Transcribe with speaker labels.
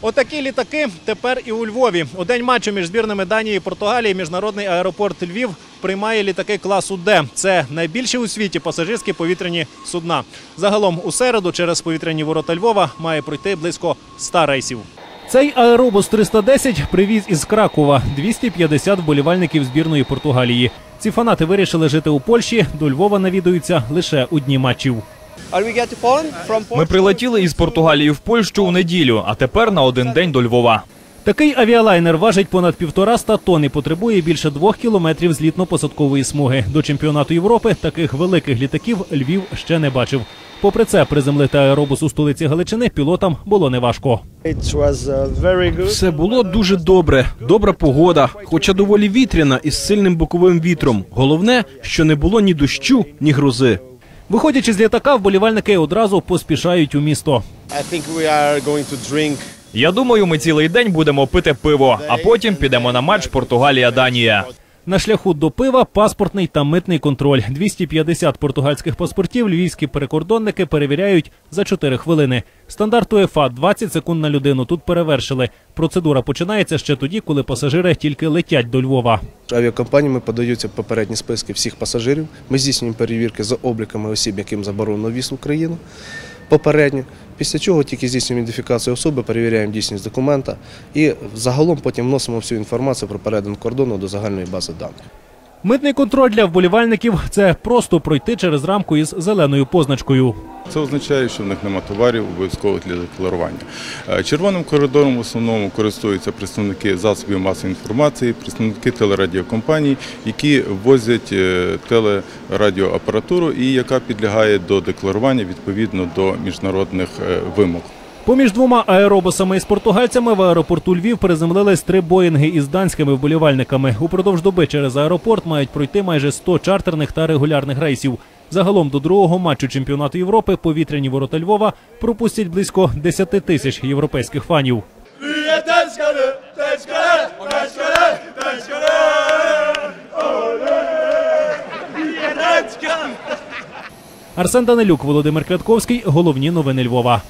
Speaker 1: Отакі літаки тепер і у Львові. У день матчу між збірними Данії і Португалії міжнародний аеропорт Львів приймає літаки класу Д. Це найбільші у світі пасажирські повітряні судна. Загалом у середу через повітряні ворота Львова має пройти близько 100 рейсів. Цей аеробус 310 привіз із Кракова 250 вболівальників збірної Португалії. Ці фанати вирішили жити у Польщі. До Львова навідуються лише у дні матчів.
Speaker 2: Ми прилетіли із Португалії в Польщу у неділю, а тепер на один день до Львова.
Speaker 1: Такий авіалайнер важить понад півтораста тонн і потребує більше двох кілометрів злітно-посадкової смуги. До чемпіонату Європи таких великих літаків Львів ще не бачив. Попри це, приземлити аеробус у столиці Галичини пілотам було неважко.
Speaker 3: Все було дуже добре, добра погода, хоча доволі вітряна із сильним боковим вітром. Головне, що не було ні дощу, ні грози.
Speaker 1: Виходячи з літака, вболівальники одразу поспішають у місто.
Speaker 2: Я думаю, ми цілий день будемо пити пиво, а потім підемо на матч Португалія-Данія.
Speaker 1: На шляху до пива паспортний та митний контроль. 250 португальських паспортів львівські перекордонники перевіряють за 4 хвилини. Стандарт УЕФА – 20 секунд на людину. Тут перевершили. Процедура починається ще тоді, коли пасажири тільки летять до Львова.
Speaker 4: Авіакомпаніями подаються попередні списки всіх пасажирів. Ми здійснюємо перевірки за обліками осіб, яким заборонено в'їзд в Україну попередньо. Після чого тільки здійснюємо ідентифікацію особи, перевіряємо дійсність документа і загалом потім вносимо всю інформацію про перетин кордону до загальної бази даних.
Speaker 1: Митний контроль для вболівальників – це просто пройти через рамку із зеленою позначкою.
Speaker 5: Це означає, що в них немає товарів обов'язкових для декларування. Е, Червоним коридором в основному користуються представники засобів масової інформації, представники телерадіокомпаній, які возять е, телерадіоапаратуру і яка підлягає до декларування відповідно до міжнародних е, вимог.
Speaker 1: Поміж двома аеробусами із португальцями в аеропорту Львів приземлились три боїнги із данськими вболівальниками. Упродовж доби через аеропорт мають пройти майже 100 чартерних та регулярних рейсів. Загалом до другого матчу чемпіонату Європи повітряні ворота Львова пропустять близько 10 тисяч європейських фанів. Арсен Данилюк, Володимир Крятковський. Головні новини Львова.